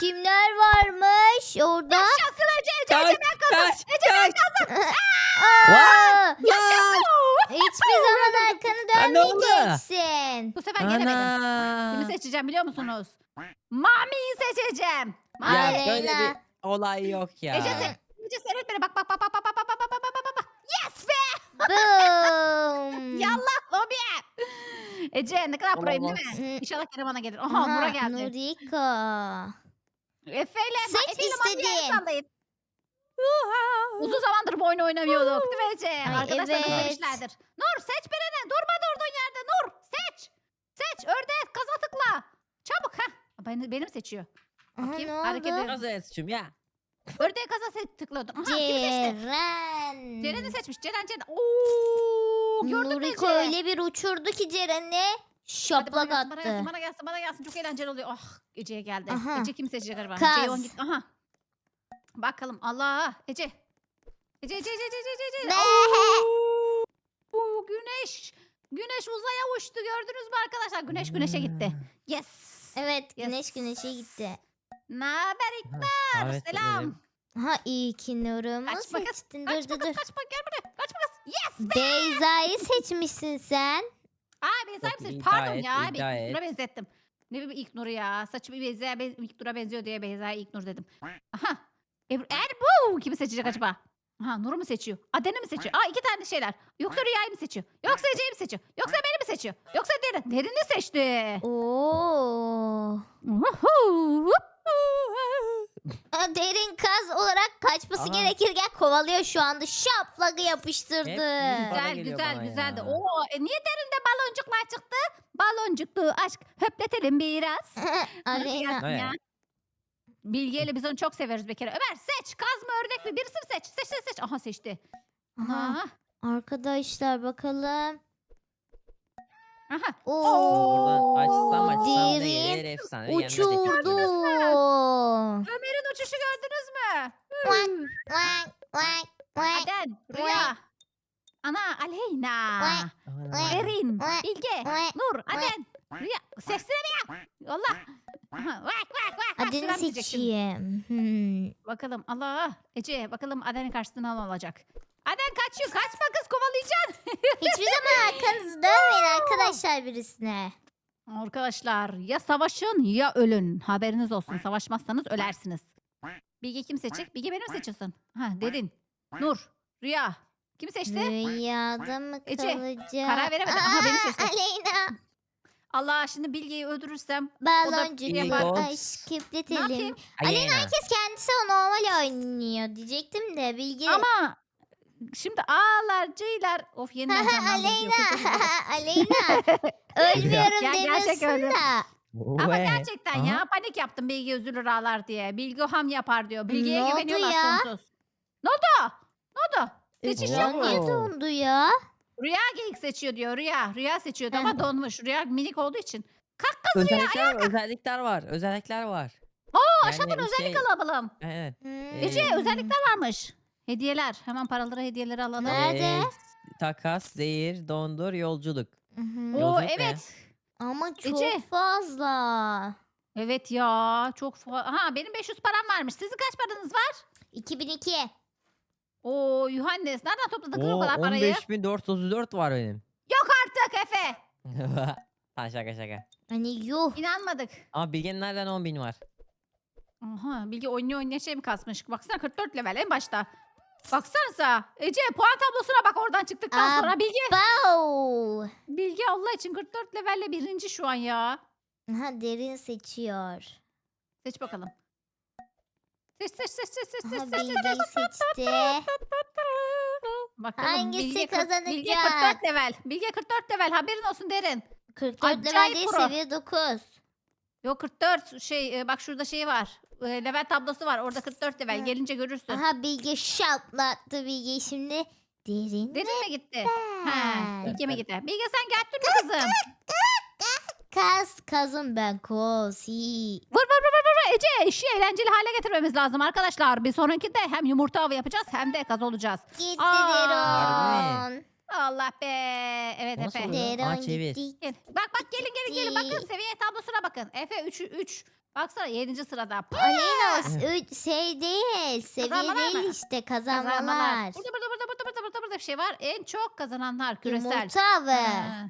kimler varmış orada? Yaşasın Ece. Ece, Kaç, Ece ben kazandım. kaç, Ece ben kaç. kazandım. Aa, Yaşasın. hiçbir zaman arkanı Ha, ne oldu? dönmeyeceksin. Bu sefer gelemedim. Ana. Kimi seçeceğim biliyor musunuz? Mami'yi seçeceğim. Mami. Ya böyle bir olay yok ya. Ece sen, Ece seyret beni. Bak bak bak bak bak bak bak bak bak bak bak bak. Yes be. Boom. Yallah lobi. Ece ne kadar proyum değil mi? İnşallah Kerem bana gelir. Aha, Nura geldi. Nurika. Efe ile Seç Efe ile istediğin. Uzun zamandır bu oyunu oynamıyorduk değil mi Ece? Ay, Arkadaşlar evet. özlemişlerdir. Nur seç birini. Durma durduğun yerde. Nur seç. Seç. Ördek kaza tıkla. Çabuk. ha. Beni, benim seçiyor. Aha, Bakayım, ne hareket oldu? ediyor. Nasıl yetişim ya? Ördeğe kaza se- tıklıyordum. Aha kimi seçti? Ceren. Ceren'i seçmiş. Ceren Ceren. Oo, gördün mü Nuriko Ece? öyle bir uçurdu ki Ceren'i Hadi şaplak bana gelsin, bana gelsin, attı. bana gelsin, bana gelsin. Çok eğlenceli oluyor. Ah, Ece'ye geldi. Aha. Ece kim seçecek acaba? Kaz. Ceyhun git. Aha. Bakalım. Allah. Ece. Ece, Ece, Ece, Ece, Ece, Ece. Oo, güneş. Güneş uzaya uçtu. Gördünüz mü arkadaşlar? Güneş güneşe gitti. Yes. Evet Yes. güneş güneşe gitti. Ne haber? Evet, Selam. edelim. Ha iyi ki Nur'umu Kaçma kız, seçtin. Dur Kaçma dur kız, dur. kaçma. Gel buraya. Kaçma kız. Yes. Beyza'yı seçmişsin sen. Aa benzer misiniz? iyi Pardon ya. gayet. İlknur'a benzettim. Ne bir İlknur'u ya. Saçı bir Beyza'ya ben, İlknur'a benziyor diye Beyza'ya İlknur dedim. Aha. Ebru, Erbu kimi seçecek acaba? Aha Nur'u mu seçiyor? Aden'i mi seçiyor? Aa iki tane şeyler. Yoksa Rüya'yı mı seçiyor? Yoksa Ece'yi mi seçiyor? Yoksa beni mi seçiyor? Yoksa Derin. Derin'i seçti. Oo. Woohoo. Aa, Derin kaz olarak kaçması Aa. gerekirken kovalıyor şu anda. Şaplakı yapıştırdı. Bana Güzel geliyor güzel bana güzeldi. ya. Oo, e niye derinde baloncuklar çıktı? Baloncuklu aşk höpletelim biraz. Aleyna. Evet. ya. Bilgeyle biz onu çok severiz bir kere. Ömer seç. Kaz mı ördek mi? Birisi mi seç? Seç seç seç. Aha seçti. Aha. Aha. Arkadaşlar bakalım. Aha. Oo. Oradan açsam açsam da Derin gelir efsane. uçurdu. Ömer'in uçuşu gördünüz mü? Aden, Rüya. Ana, Aleyna. Erin, Vay. Nur, Aden, Rüya. Sesine mi ya? Allah. Aha, vak vak vak. vak. Adını Sıram diyecek şimdi. seçeyim. Hmm. Bakalım Allah. Ece bakalım Aden'in karşısına ne olacak? Aden kaçıyor. Kaçma kız kovalayacaksın. Hiçbir zaman arkanızı dönmeyin arkadaşlar birisine. Arkadaşlar ya savaşın ya ölün. Haberiniz olsun. Savaşmazsanız ölersiniz. Bilge kim seçecek? Bilge beni mi seçiyorsun? Ha dedin. Nur, Rüya. Kimi seçti? Rüyada mı Ece, kalacak? karar veremedim. Aha, beni seçti. Aleyna. Allah şimdi Bilge'yi öldürürsem İyi Baloncuklu bak. aşk ne yapayım? Aleyna herkes kendisi o normal oynuyor diyecektim de Bilge. Ama şimdi ağlar, ceyler. Of yeniden canlandı. Aleyna. Yok, yok. Aleyna. Ölmüyorum Ya, gerçek demiyorsun öldüm. da. Ama Ve- gerçekten Aha. ya panik yaptım Bilge üzülür ağlar diye. Bilge ham yapar diyor. Bilge'ye Ne oldu güveniyorlar ya? sonsuz. Ne oldu? Ne oldu? Seçiş Ya yok mu? niye Oo. dondu ya? Rüya geyik seçiyor diyor. Rüya. Rüya seçiyordu ama Hı. donmuş. Rüya minik olduğu için. Özellikler, özellikler var. Özellikler var. Oo Yani aşağıdan bir özellik şey- alalım. Evet. Hmm. Ece Ee, özellikler varmış. Hediyeler. Hemen paraları hediyeleri alalım. Ne? Nerede? Ee, takas, zehir, dondur, yolculuk. Hı hı. Oo Yolculuk ne? evet. Ama çok Ece. fazla. Evet ya. Çok fa- Ha benim 500 param varmış. Sizin kaç paranız var? 2002. Oo Yuhannes. Nereden topladın kız o Oo, kadar parayı? 15.434 var benim. Yok artık Efe. ha şaka şaka. Hani yuh. İnanmadık. Ama Bilge'nin nereden 10.000 var? Aha Bilge oynuyor oynuyor şey mi kasmış? Baksana 44 level en başta. Baksanıza. Ece puan tablosuna bak oradan çıktıktan Aa, sonra. Bilge Bow. Bilge Allah için 44 levelle birinci şu an ya. Aha derin seçiyor. Seç bakalım. Seç seç seç seç seç seç Aha seç. Bilge'yi seçti. Bakalım Hangisi Bilge, kırk- Bilge kazanacak? 44 level. Bilge 44 level haberin olsun derin. 44 level Acayip değil pro. seviye 9. Yok 44 şey e, bak şurada şey var. E, level tablosu var. Orada 44 level. Gelince görürsün. Aha Bilge şaplattı Bilge şimdi. Derin Derin mi gitti? Ha. Bilge mi gitti? Bilge sen göttün mü kızım? Kaz kazım ben kozi. Vur vur vur vur vur. Ece işi eğlenceli hale getirmemiz lazım arkadaşlar. Bir sonrakinde hem yumurta avı yapacağız hem de kaz olacağız. Gitti Aa. Deron. Allah be. Evet Nasıl Efe. oluyor? Deron Aa, çevir. Bak bak gelin gelin gelin bakın seviye tablosuna bakın. Efe 3 3 Baksana 7. sırada. Aleyna o s- ö- şey değil. Seviye Kazanmalar değil mı? işte Kazanmalar. Burada burada burada burada burada burada burada bir şey var. En çok kazananlar küresel. Yumurta avı. Ha.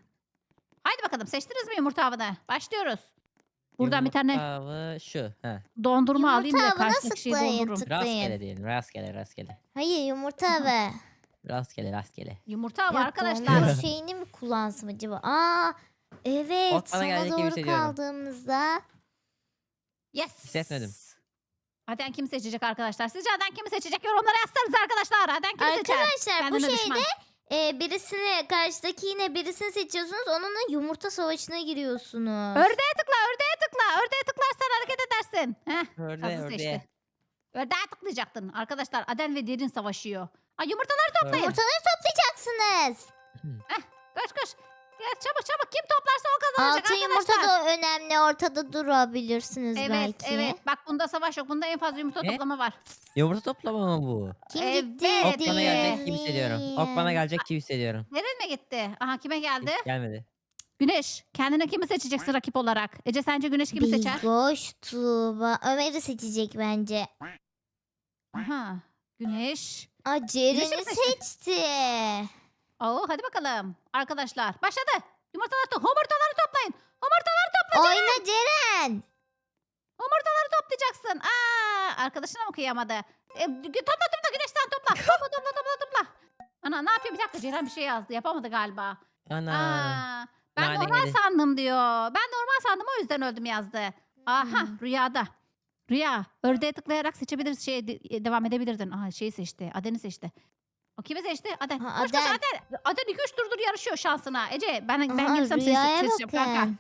Haydi bakalım seçtiniz mi yumurta avını? Başlıyoruz. Buradan bir tane Yumurta avı şu. Ha. dondurma alayım da Yumurta avına karşıdaki şeyi sıklayın, dondururum. tık- Rastgele diyelim. Rastgele rastgele. Hayır yumurta avı. Rastgele rastgele. Yumurta Ya arkadaşlar. dondurma şeyini mi kullansam acaba? Aa evet Bak bana gelecek gibi doğru hissediyorum. kaldığımızda. Yes. Hissetmedim. Aden kimi seçecek arkadaşlar? Sizce Aden kimi seçecek? Yorumlara yazsanız arkadaşlar. Aden kimi seçer? Arkadaşlar bu Kendine şeyde e, birisini karşıdaki yine birisini seçiyorsunuz. Onunla yumurta savaşına giriyorsunuz. Ördeğe tıkla, ördeğe tıkla. Ördeğe tıklarsan hareket edersin. Heh, Örde kazı örde. seçti. Ördeğe tıklayacaktın. Arkadaşlar Aden ve Derin savaşıyor. Ay yumurtaları toplayın. Yumurtaları toplayacaksınız. Koş koş. Ya, çabuk çabuk. Kim toplarsa o kazanacak Altın arkadaşlar. yumurta da önemli. Ortada durabilirsiniz Evet belki. evet. Bak bunda savaş yok. Bunda en fazla yumurta Ne? toplama var. Yumurta toplama mı bu? Kim Evet. gitti? Ok bana gelecek gibi hissediyorum. Ok bana gelecek gibi hissediyorum. Nereye mi gitti? Aha kime geldi? Hiç gelmedi. Güneş. Kendine kimi seçeceksin rakip olarak? Ece sence Güneş kimi seçer? Bilgoş, Tuğba. Ömer'i seçecek bence. Aha. Güneş. Aa Güneş'i Ceren'i mi seçti? seçti. Oo hadi bakalım. Arkadaşlar başladı. Yumurtaları, to yumurtaları toplayın. Yumurtaları topla. Oyna Ceren. Yumurtaları toplayacaksın. Aa, arkadaşına mı kıyamadı? E, gü- topla topla güneşten topla. Topla topla topla topla. Ana ne yapıyor? Bir dakika Ceren bir şey yazdı. Yapamadı galiba. Ana. Aa, ben Nane normal yedi. sandım diyor. Ben normal sandım o yüzden öldüm yazdı. Aha Hmm. rüyada. Rüya ördeğe tıklayarak seçebiliriz. Şey, de- devam edebilirdin. Aha şeyi seçti. Aden'i seçti. O kimi seçti? Aden. Ha, koş koş Aden. Aden. Aden 2-3 turdur yarışıyor şansına. Ece ben, ben Aha, girsem seni Rüya'ya seçeceğim kanka. bakın.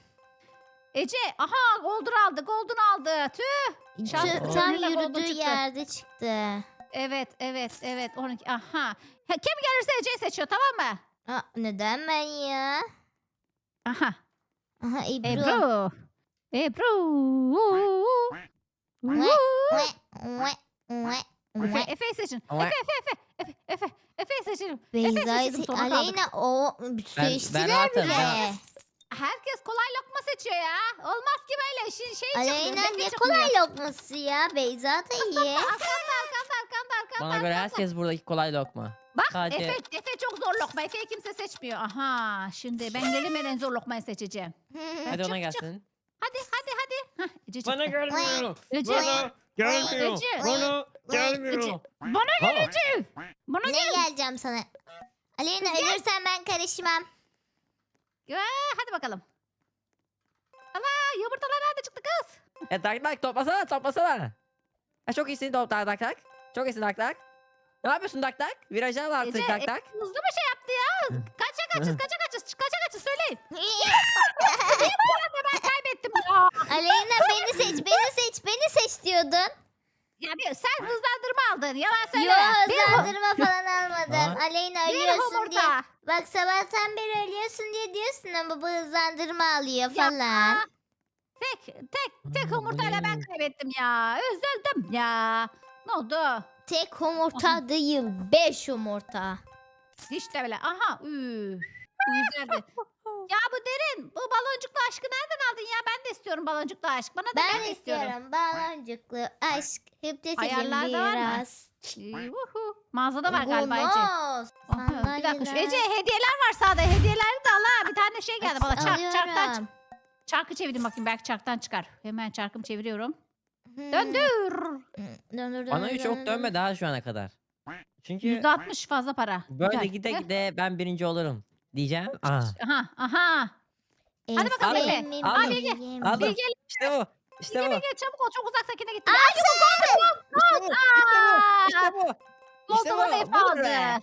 Ece aha golden aldı. Golden aldı. Tüh. Şans kızı Tam golden yürüdüğü çıktı. yerde çıktı. Evet evet evet. 12. Aha. Ha, Kim gelirse Ece'yi seçiyor tamam mı? Aa, neden ben ya? Aha. Aha Ebru. Ebru. Ebru. Efe. Efe'yi seçin. Efe, Efe, Efe, Efe, Efe, Efe'yi seçelim. Beyza'yı sona kaldık. Aleyna o seçtiler rahatım, bile. ben- Herkes kolay lokma seçiyor ya. Olmaz ki böyle işin şey çıkmıyor. Aleyna ne çıkmıyor. kolay lokması ya. Beyza da iyi. Arkanda, arkanda, arkanda, arkanda. Bana göre herkes buradaki kolay lokma. Bak sadece- Efe, Efe çok zor lokma. Efe'yi kimse seçmiyor. Aha şimdi ben gelim en zor lokmayı seçeceğim. Hadi ona gelsin. Hadi hadi hadi. Hah, Ece çıktı. gelmiyor. Ece. Bana gelmiyor. Ece. Bana gelmiyor. Bana gel Ece. Bana ne gel. geleceğim sana? Aleyna ölürsen ben karışmam. Ya, hadi bakalım. Allah yumurtalar nerede çıktı kız? E tak tak toplasana toplasana. E çok iyisin top tak tak tak. Çok iyisin tak tak. Ne yapıyorsun tak tak? Virajı al artık Ece, tak e, tak. Hızlı mı şey yaptı ya? Kaça kaçız kaça kaçız kaça kaçız söyleyin. Ben kaybettim ya. Aleyna beni seç, beni seç, beni seç diyordun. Ya bir, sen hızlandırma aldın yalan söyle. Yo hızlandırma falan almadım. Aa. Aleyna bir ölüyorsun diye. humurta. Bak sabahtan beri ölüyorsun diye diyorsun ama bu hızlandırma alıyor Ya. falan. Tek tek tek bu ben kaybettim ya. Üzüldüm ya. Ne oldu? Tek humurta değil, beş humurta. İşte böyle. Aha. Üf. Bu güzeldi. ya bu derin. Bu baloncuklu aşkı nereden aldın ya? Ben de istiyorum baloncuklu aşk. Bana da Ben ben de istiyorum baloncuklu aşk. Hüpletelim Ayarlarda var mı? biraz. Yuhu. Mağazada var galiba Ece. Bonus. Aha, bir dakika şu Sandalyeler. Ece hediyeler var sağda. Hediyeleri de al ha. Bir tane şey geldi bana. Çark, çarktan, Alıyorum. çarkı çevirdim bakayım. Belki çarktan çıkar. Hemen çarkımı çeviriyorum. Hmm. Döndür. Döndür, Bana döndür, hiç çok döndür. dönme daha şu ana kadar. Çünkü %60 fazla para. böyle Güzel. gide gide ben birinci olurum. Diyeceğim. Aa. Aha aha. Hadi bakalım Efe. Efendim, Aldım, benim. aldım. Bilge, İşte bu. İşte Bilge, bu. Bilge çabuk ol. Çok uzaktakine gitti. İşte bu. İşte bu. İşte bu. Efe Budur aldı. be.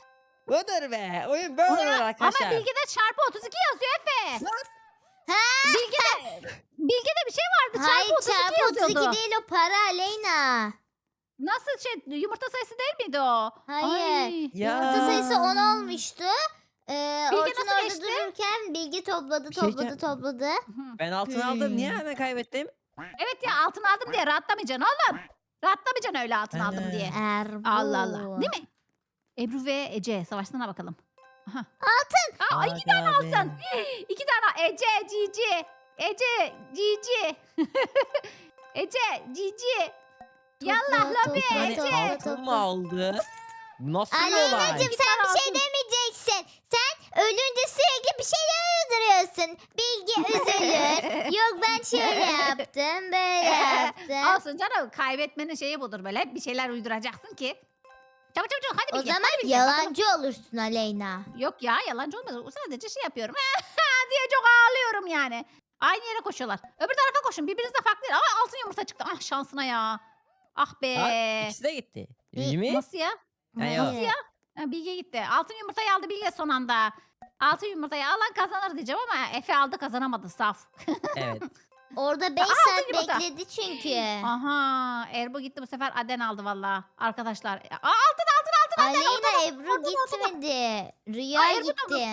Budur be. Oyun böyle olur Ama arkadaşlar. Bilge'de çarpı 32 yazıyor Efe. Ha? Bilge'de, Bilge'de bir şey vardı. Çarpı Hayır 32 çarpı 32 yazıyordu. değil o para Aleyna. Nasıl şey yumurta sayısı değil miydi o? Hayır. Ay. Ya. Yumurta sayısı 10 olmuştu. Ee, Bilge Orçun nasıl orada geçti? dururken Bilgi topladı şey topladı diyeceğim. topladı. Ben altın aldım. Niye hemen kaybettim? Evet ya altın aldım diye rahatlamayacaksın oğlum. Rahatlamayacaksın öyle altın aldım Ana. diye. Erbu. Allah Allah. Değil mi? Ebru ve Ece savaşsana bakalım. Aha. Altın. Aa, iki tane Aga altın. İki tane Ece Cici. Ece Cici. Ece, Cici. Yallah Topla, lobi topla, Ece. topla. altın mı aldı? Nasıl bir olay? Aleyna'cığım sen bir şey demeyeceksin. Sen ölünce sürekli bir şeyler uyduruyorsun. Bilgi üzülür. Yok ben şöyle yaptım böyle yaptım. Olsun canım kaybetmenin şeyi budur böyle. Hep bir şeyler uyduracaksın ki. Çabuk çabuk çabuk hadi O Bilge. zaman yalancı olursun Aleyna. Yok ya yalancı olmaz. O sadece şey yapıyorum. diye çok ağlıyorum yani. Aynı yere koşuyorlar. Öbür tarafa koşun. Birbirinizde farklı. Aa altın yumurta çıktı. Ah şansına ya. Ah be. Ha, ikisi de gitti. İyi mi? Nasıl ya? Ha, Nasıl ya? Ha, Bilge gitti. Altın yumurtayı aldı Bilge son anda. Altın yumurtayı alan kazanır diyeceğim ama Efe aldı kazanamadı saf. Evet. Orada 5 altın saat yumurta. bekledi çünkü. Aha Erbo gitti bu sefer Aden aldı valla arkadaşlar. Aa, altın altın altın. Aleyna Ebru orada, gitmedi. Rüya Aa, Ebru da gitti.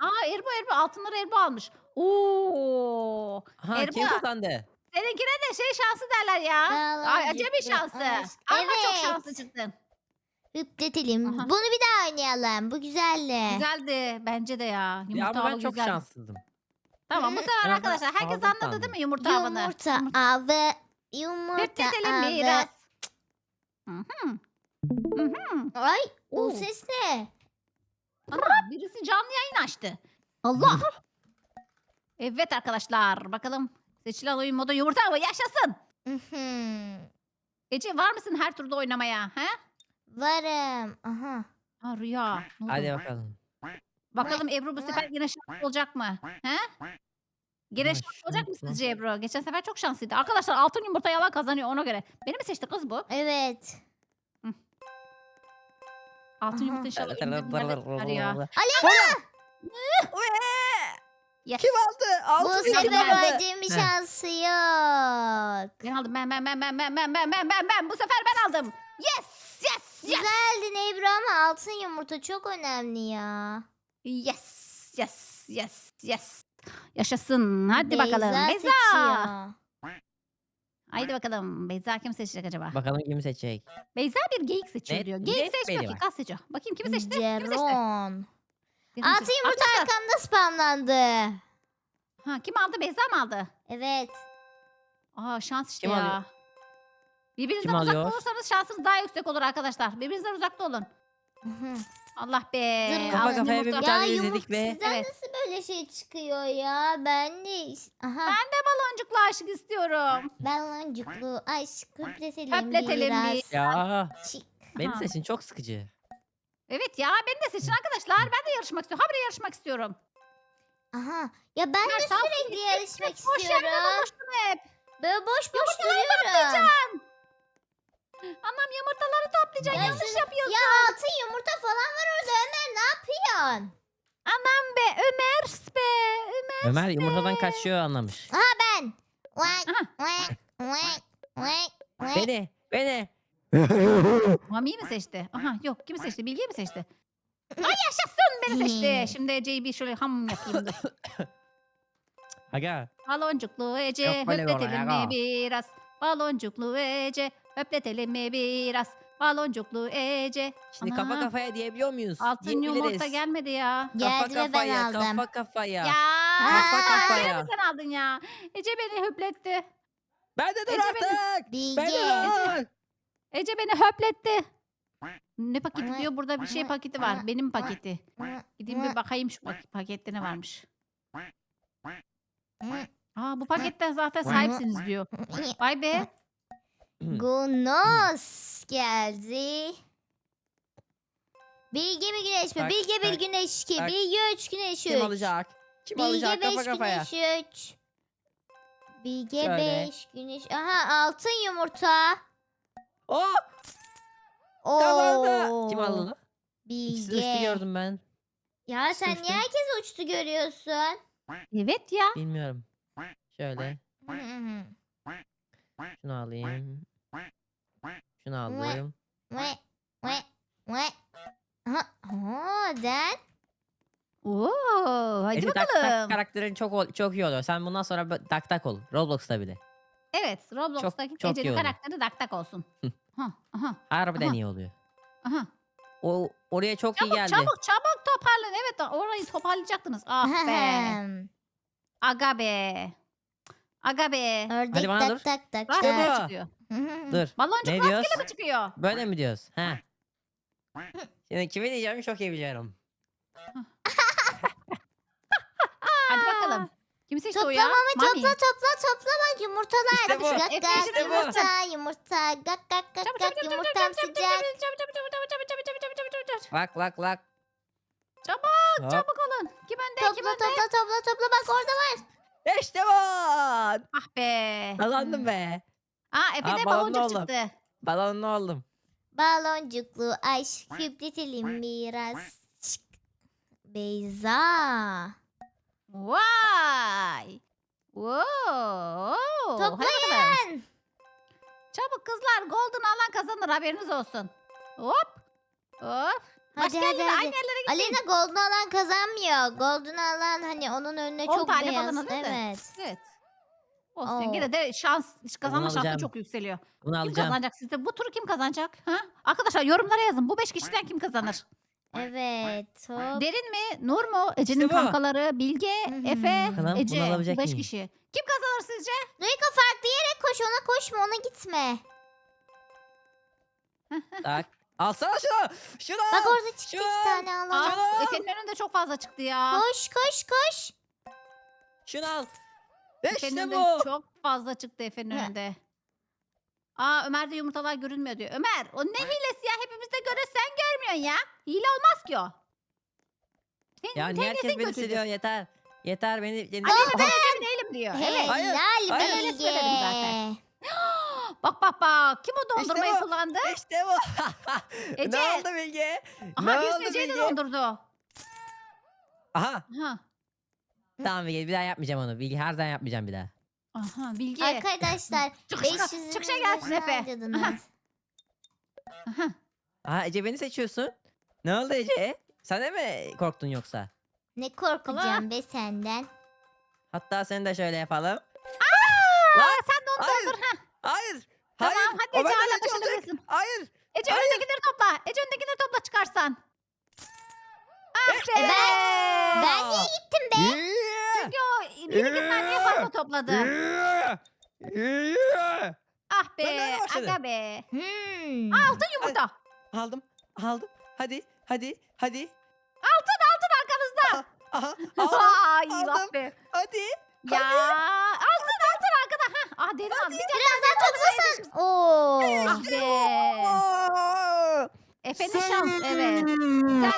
Aa Erbo Erbo altınları Erbo almış. Oo. Ha Erba. kim kazandı? Seninkine de şey şansı derler ya. Ay acemi Yalancı şansı. aşk. Ama çok Evet. şanslı çıktın. Hüpletelim. Aha. Bunu bir daha oynayalım. Bu güzeldi. Güzeldi bence de ya. Ya Yumurta ama ben avı çok güzel. şanslıydım. Tamam bu sefer Ben arkadaşlar herkes aldım anladı sandım. değil mi yumurta avını? Yumurta avı. Yumurta avı. biraz. Hı hı. Hı hı. Ay o Oo. ses ne? Ana, birisi canlı yayın açtı. Allah. evet arkadaşlar bakalım seçilen oyun modu yumurta avı yaşasın. Mhm. Ece var mısın her turda oynamaya? He? Varım. Aha. Ha Rüya. ne oldu? Hadi bakalım. Bakalım Ebru bu sefer yine şanslı olacak mı? He? Yine Ha, şanslı olacak mı şanslı. sizce Ebru? Geçen sefer çok şanslıydı. Arkadaşlar altın yumurta yalan kazanıyor ona göre. Beni mi seçti kız bu? Evet. Altın Aha. yumurta inşallah indirimlerde çıkar ya. Yes. Kim aldı? bu Altın sefer kim sefer aldı? ödeme Heh. şansı yok. Ben aldım ben ben ben ben ben ben ben ben ben ben bu sefer ben aldım. Yes. Güzeldin Ebru ama altın yumurta çok önemli ya. Yes yes yes yes. Yaşasın. Hadi bakalım. Beyza. seçiyor. Haydi bakalım. Beyza kim seçecek acaba? Bakalım kim seçecek. Beyza bir geyik seçiyor Net- diyor. Geyik net seç belli bakayım. var. Kaç seçiyor? Bakayım kimi seçti? Kimi seçti? Ceron. Altın seçti. yumurta Arkadaşlar- arkamda spamlandı. Ha, kim aldı? Beyza mı aldı? Evet. Aa şans işte Kim ya. alıyor? Birbirinizden Kim uzak alıyor? olursanız şansınız daha yüksek olur arkadaşlar. Birbirinizden uzakta olun. Allah be. Dur, Kafa kafaya bir yumurta. tane ya izledik yumurta ve- sizden Evet. nasıl böyle şey çıkıyor ya? Ben de aha Ben de baloncuklu aşık istiyorum. baloncuklu aşk hüpletelim, Hüpletelim biraz. bir. Ya Çık. benim Ha. sesin çok sıkıcı. Evet ya beni de seçin arkadaşlar. Ben de yarışmak istiyorum. Habire yarışmak istiyorum. Aha. Ya ben de sağ ol, sürekli yarışmak Boş yerine istiyorum. hep. Böyle boş boş duruyorum. Anam yumurtaları toplayacaksın. Ya Yanlış şunu- yapıyorsun. Ya altın yumurta falan var orada Ömer ne yapıyorsun? Anam be Ömer be. Ömer. Ömer yumurtadan kaçıyor anlamış. Aha ben. Beni, beni. Mami'yi mi seçti? Aha yok kimi seçti? Bilge'yi mi seçti? Ay yaşasın beni seçti. Şimdi Ece'yi bir şöyle ham yapayım dur. Aga. Baloncuklu Ece Yok böyle bir olay, höpletelim mi aga. biraz? Baloncuklu Ece höpletelim mi biraz? Baloncuklu Ece. Şimdi kafa Ana, kafaya diyebiliyor muyuz? Altın Diyebiliriz. yumurta gelmedi ya. Geldi kafa ve ben kafaya, aldım. Kafa kafaya. Ya. Kafa kafaya. sen aldın ya? Ece beni höpletti. Ben de dur Ece beni- artık. Bilge. Ben de dur. Ece beni höpletti. Ne paketi diyor? Burada bir şey paketi var. Benim paketi. Gideyim bir bakayım şu pak- pakette ne varmış. Aa bu paketten zaten sahipsiniz diyor. Vay be. Gunos geldi. Bilge mi güneş mi? Tak, Bilge bir tak, güneş ki. tak. Bilge üç güneş üç. Kim alacak? Kim Bilge alacak kafa beş kafaya? güneş üç. Bilge Şöyle. beş güneş. Aha altın yumurta. Oh Oo. kazandı. Kim aldı? onu? İkisi de üstü Bilge. gördüm ben. Ya sen Üstü. niye herkes uçtu görüyorsun? Evet ya. Bilmiyorum. Şöyle. Hı hı. Şunu alayım. Şunu aldım. Ve ve ve. Aha. Aha, den. Oo, hadi Efe tak tak bakalım. karakterin çok ol- çok iyi oluyor. Sen bundan sonra bö- tak tak ol. Roblox'ta bile. Evet, Roblox'taki çok iyi Ece'nin oldu. karakteri dak tak olsun. ha, aha, Harbiden Aha. iyi oluyor. aha. O oraya çok iyi Çabuk geldi. çabuk çabuk toparlan. Evet orayı toparlayacaktınız. Ah be. Ahem. Aga be. Aga be. Ördek Hadi bana dur. tak tak tak bu. tak. çıkıyor. Dur. Baloncuk Ne rastgele diyoruz? mi çıkıyor? Böyle mi diyoruz? Ha. Şimdi kimi diyeceğimi çok iyi biliyorum. Hadi bakalım. Kim seçti o Topla ya? mama Mami. topla topla topla bak yumurtalar. İşte bu. Gak gak işine yumurta yumurta gak gak gak Çabuk, gak çabuk, çabuk, yumurtam çabuk, çabuk, sıcak. çabuk, çabuk, çabuk, çabuk, çabuk, çabuk, çabuk, çabuk, çabuk, çabuk, çabuk. Lak lak lak. Çabuk Hop. çabuk olun. Kim önde kim Topla önde? topla topla topla bak orada var. İşte bu. Ah be. Kazandım be. Aa Efe'de Aa, balonlu baloncuk oldum. çıktı. Balonlu oldum. Baloncuklu aşk hüpletelim biraz. Şık. Beyza. Vay. Wow. Hadi bakalım. Toplayın. Çabuk kızlar golden alan kazanır haberiniz olsun. Hop. Hop. Hadi Başka hadi yerlere, hadi. aynı yerlere gitmeyin. Alena golden alan kazanmıyor. Golden alan hani onun önüne 10 çok tane beyaz. falan alır da. Evet. Evet. Olsun. Oo. Yine de şans, kazanma şansı alacağım. çok yükseliyor. Bunu Kim alacağım. kazanacak sizde? Bu turu kim kazanacak? Ha? Arkadaşlar yorumlara yazın. Bu 5 kişiden kim kazanır? Evet. Hop. Derin mi? Nur mu? Ece'nin İşte bu. kankaları, Bilge, hı. Efe, Bakalım, bunu Ece. alabilecek 5 miyim? kişi. Kim kazanır sizce? Duygu farklı yere koş ona koşma ona gitme. Tak. Alsana şunu. Şunu. Bak orada çıktı iki an. tane alalım. Aa, Canım. Efe'nin önünde çok fazla çıktı ya. Koş koş koş. Şunu al. Efe'nin İşte önünde bu. çok fazla çıktı Efe'nin önünde. Aa Ömer'de yumurtalar görünmüyor diyor. Ömer o ne hilesi ya? Hepimiz de görüyoruz sen görmüyorsun ya. Hile olmaz ki o. Senin, Ya niye herkes beni kötüdür. yeter. Yeter beni. beni... Aleyna ben öyle değilim diyor. Evet. Hayır, Helal hayır. Öyle Bilge. söyledim zaten. Bak bak bak. Kim o dondurmayı bu. kullandı? İşte bu. Ece. ne oldu Bilge? Aha ne oldu Ece'yi de Bilge? dondurdu. Aha. Aha. Tamam Bilge bir daha yapmayacağım onu. Bilge her zaman yapmayacağım bir daha. Aha Bilge. Arkadaşlar Çık 500 çık çık şey gelsin Efe. Aha. Aha. Ece beni seçiyorsun. Ne oldu Ece? Sen de mi korktun yoksa? Ne korkacağım be senden. Hatta seni de şöyle yapalım. Aa, sen de onu Hayır. dondur. Ha. Hayır. Tamam Hayır. hadi o Ece benden hala önce olacak. başarabilirsin. Hayır. Ece Hayır. önündekileri topla. Ece önündekileri topla çıkarsan. Ah İşte be. bu. Ben niye gittim be? Çünkü o minikler niye fazla topladı? Yeah. Yeah. Ah Ben be. başladım? Aga be. Hmm. Altın yumurta. Aldım. Aldım. Hadi. Hadi. Hadi. Altın altın arkanızda. Aha. Aldım. Ay aldım. ah be. Hadi. Ya altın altın arkada. Hah. Ah derin al. Bir tane Biraz daha toplasan. Oo. Ah be. Oo. Efe'nin şans evet.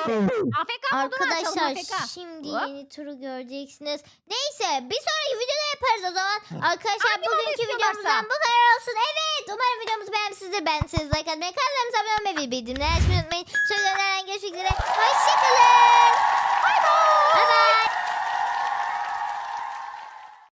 Sen AFK modunu açalım Arkadaşlar AFK. şimdi Hop. yeni turu göreceksiniz. Neyse bir sonraki videoda yaparız o zaman. Arkadaşlar Hangi bugünkü istiyorlarsa. videomuzdan bu kadar olsun. Evet umarım videomuzu beğenmişsinizdir. Ben siz like atmayı, kanalımıza abone olmayı ve bildirimleri açmayı unutmayın. Sonradan görüşmek üzere. Hoşçakalın.